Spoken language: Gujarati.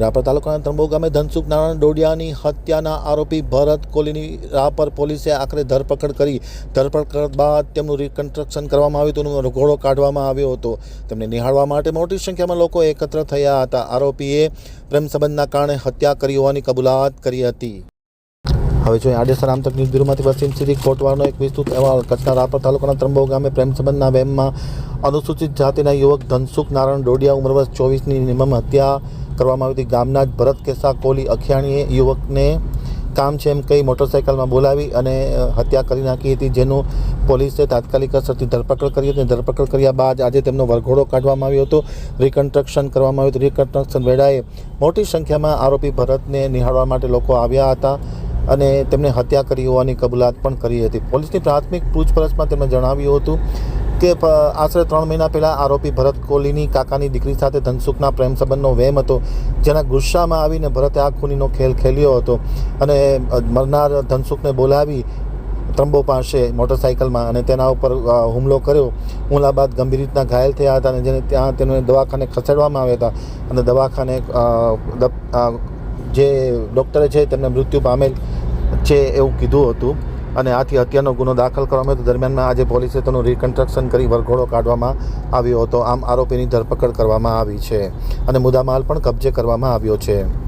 રાપર તાલુકાના ત્રંબો ગામે ધનસુખ નારાયણ ડોડિયાની હત્યાના આરોપી ભરત કોહલીની રાપર પોલીસે આખરે ધરપકડ કરી. ધરપકડ બાદ તેમનું રિકન્સ્ટ્રક્શન કરવામાં આવ્યું હતું ઘોડો કાઢવામાં આવ્યો હતો. તેમને નિહાળવા માટે મોટી સંખ્યામાં લોકો એકત્ર થયા હતા. આરોપીએ પ્રેમ સંબંધના કારણે હત્યા કરી હોવાની કબૂલાત કરી હતી. હવે જોઈએ આડેસર આમતક ન્યૂઝ બ્યુરોમાંથી વસીમ સુધી કોટવારનો એક વિસ્તૃત અહેવાલ. કચ્છના રાપર તાલુકાના ત્રંબો ગામે પ્રેમ સંબંધના વેમમાં અનુસૂચિત જાતિના યુવક ધનસુખ નારાયણ ડોડિયા ઉંમર વર્ષ ચોવીસની નિમમ હત્યા કરવામાં આવી હતી. ગામના જ ભરત કેસા કોલી અખિયાણીએ યુવકને કામ છે એમ કહી મોટરસાઇકલમાં બોલાવી અને હત્યા કરી નાખી હતી, જેનું પોલીસે તાત્કાલિક અસરથી ધરપકડ કરી હતી. ધરપકડ કર્યા બાદ આજે તેમનો વરઘોડો કાઢવામાં આવ્યો હતો. રિકન્સ્ટ્રક્શન કરવામાં આવ્યું હતું. રિકન્સ્ટ્રક્શન વેળાએ મોટી સંખ્યામાં આરોપી ભરતને નિહાળવા માટે લોકો આવ્યા હતા. અને તેમણે હત્યા કરી હોવાની કબૂલાત પણ કરી હતી. પોલીસની પ્રાથમિક પૂછપરછમાં તેમણે જણાવ્યું હતું કે આશરે ત્રણ મહિના પહેલાં આરોપી ભરત કોહલીની કાકાની દીકરી સાથે ધનસુખના પ્રેમ સંબંધનો વેમ હતો, જેના ગુસ્સામાં આવીને ભરતે આ ખૂનીનો ખેલ ખેલ્યો હતો અને મરનાર ધનસુખને બોલાવી ત્રંબો પાસે મોટરસાઇકલમાં અને તેના ઉપર હુમલો કર્યો. હુમલા બાદ ગંભીર રીતના ઘાયલ થયા હતા અને જેને ત્યાં તેને દવાખાને ખસેડવામાં આવ્યા હતા અને દવાખાને જે ડૉક્ટરે છે તેમને મૃત્યુ પામેલ છે એવું કીધું હતું. અને આથી હત્યાનો ગુનો દાખલ કરવામાં આવ્યો દરમિયાનમાં આજે પોલીસે તેનું રિકન્સ્ટ્રક્શન કરી વરઘોડો કાઢવામાં આવ્યો હતો. આમ આરોપીની ધરપકડ કરવામાં આવી છે. અને મુદ્દામાલ પણ કબજે કરવામાં આવ્યો છે.